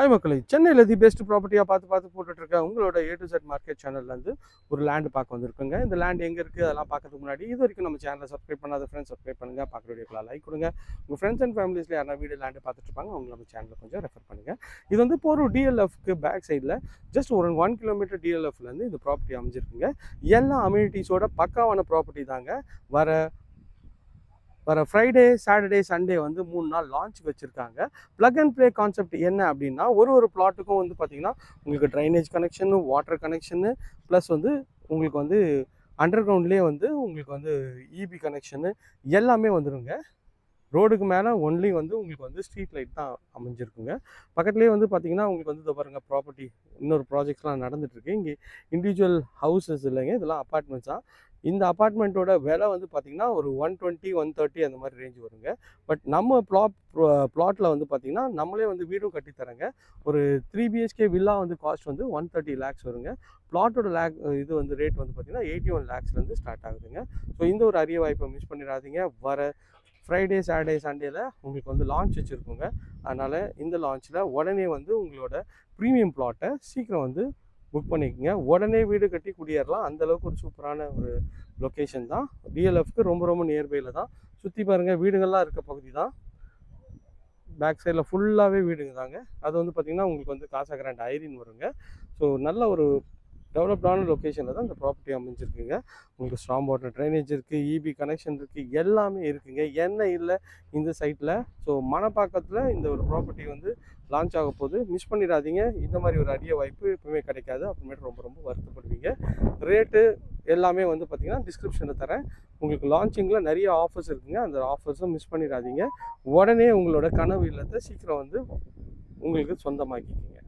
Hi மக்களை. சென்னையில் the best ப்ராப்பர்ட்டியாக பார்த்து பார்த்து போட்டுட்டு உங்களோட ஏ டு செட் மார்க்கெட் சேனல்லேருந்து ஒரு லேண்டு பார்க்க வந்திருக்குங்க. இந்த லேண்ட் எங்கே இருக்குது அதெல்லாம் பார்க்கறதுக்கு முன்னாடி இது வரைக்கும் நம்ம சேனலை சப்ஸ்கிரைப் பண்ணாத ஃப்ரெண்ட்ஸ் சப்ஸ்கிரைப் பண்ணுங்கள் பார்க்குற வீடியோக்கெலாம் லைக் கொடுங்க. உங்கள் ஃப்ரெண்ட்ஸ் அண்ட் ஃபேமிலிஸில் யாரா வீடு லேண்டு பார்த்துட்டு இருப்பாங்க அவங்க நம்ம சேனலில் கொஞ்சம் ரெஃபர் பண்ணுங்கள் இது வந்து போகிற டிஎல்எஃப்க்கு பேக் சைடில் ஜஸ்ட் ஒரு ஒன் கிலோமீட்டர் டிஎல்எஃப்லேருந்து இந்த ப்ராப்பர்ட்டி அமைஞ்சிருக்குங்க. எல்லா அம்யூனிட்டிஸோட பக்காவான ப்ராப்பர்ட்டி தாங்க. வர வர ஃப்ரைடே சாட்டர்டே சண்டே வந்து மூணு நாள் லான்ச் வச்சுருக்காங்க. ப்ளக் அண்ட் ப்ளே கான்செப்ட் என்ன அப்படின்னா ஒரு ஒரு பிளாட்டுக்கும் வந்து பார்த்தீங்கன்னா உங்களுக்கு drainage connection water connection plus வந்து உங்களுக்கு வந்து அண்டர் கிரவுண்ட்லேயே வந்து உங்களுக்கு வந்து இபி கனெக்ஷனு எல்லாமே வந்துருங்க. ரோடுக்கு மேலே ஒன்லி வந்து உங்களுக்கு வந்து ஸ்ட்ரீட் லைட் தான் அமைஞ்சிருக்குங்க. பக்கத்துலேயே வந்து பார்த்தீங்கன்னா உங்களுக்கு வந்து இதை பாருங்க ப்ராப்பர்ட்டி இன்னொரு ப்ராஜெக்ட்ஸ்லாம் நடந்துகிட்ருக்கு இங்கே இண்டிவிஜுவல் ஹவுசஸ் இல்லைங்க இதெல்லாம் அப்பார்ட்மெண்ட்ஸ் தான் இந்த அப்பார்ட்மெண்ட்டோட விலை வந்து பார்த்தீங்கன்னா ஒரு ஒன் டுவெண்ட்டி ஒன் தேர்ட்டி அந்த மாதிரி ரேஞ்ச் வருங்க. பட் நம்ம ப்ளாட் ப்ளாட்டில் வந்து பார்த்திங்கன்னா நம்மளே வந்து வீடும் கட்டித்தரங்க ஒரு த்ரீ பிஹெச்கே வில்லா வந்து காஸ்ட் வந்து ஒன் தேர்ட்டி லேக்ஸ் வருங்க. ப்ளாட்டோட லேக் இது வந்து ரேட் வந்து பார்த்தீங்கன்னா எயிட்டி ஒன் லேக்ஸ்லேருந்து ஸ்டார்ட் ஆகுதுங்க. ஸோ இந்த ஒரு அரிய வாய்ப்பை மிஸ் பண்ணிடாதீங்க. வர ஃப்ரைடே சாட்டர்டே சண்டேல உங்களுக்கு வந்து லான்ச் வச்சுருக்கோங்க. அதனால் இந்த லான்ச்சில் உடனே வந்து உங்களோட ப்ரீமியம் ப்ளாட்டை சீக்கிரம் வந்து புக் பண்ணிக்கோங்க உடனே வீடு கட்டி குடியேறலாம். அந்த அளவுக்கு ஒரு சூப்பரான ஒரு லொக்கேஷன் தான். டிஎல்எஃப்க்கு ரொம்ப ரொம்ப நியர்பையில் தான். சுற்றி பாருங்கள் வீடுங்கள்லாம் இருக்க பகுதி தான். பேக் சைடில் ஃபுல்லாகவே வீடுங்க தாங்க. அது வந்து பார்த்திங்கன்னா உங்களுக்கு வந்து காசா கிராண்ட் ஐரின் வருங்க. ஸோ நல்ல ஒரு டெவலப்டான லொக்கேஷனில் தான் இந்த ப்ராப்பர்ட்டி அமைஞ்சிருக்குங்க. உங்களுக்கு ஸ்ட்ராங் வாட்டர் ட்ரைனேஜ் இருக்குது இபி கனெக்ஷன் இருக்குது எல்லாமே இருக்குங்க. என்ன இல்லை இந்த சைட்டில் ஸோ மணப்பாக்கத்தில் இந்த ஒரு ப்ராப்பர்ட்டி வந்து லான்ச் ஆக போகுது. மிஸ் பண்ணிடாதீங்க. இந்த மாதிரி ஒரு அரிய வாய்ப்பு எப்பவுமே கிடைக்காது. அப்புறமேட்டு ரொம்ப ரொம்ப வருத்தப்படுவீங்க. ரேட்டு எல்லாமே வந்து பார்த்திங்கன்னா டிஸ்கிரிப்ஷனில் தரேன். உங்களுக்கு லான்ச்சிங்கில் நிறைய ஆஃபர்ஸ் இருக்குங்க. அந்த ஆஃபர்ஸும் மிஸ் பண்ணிடாதீங்க. உடனே உங்களோட கனவு இல்லத்தை சீக்கிரம் வந்து உங்களுக்கு சொந்தமாக்கிக்கிங்க.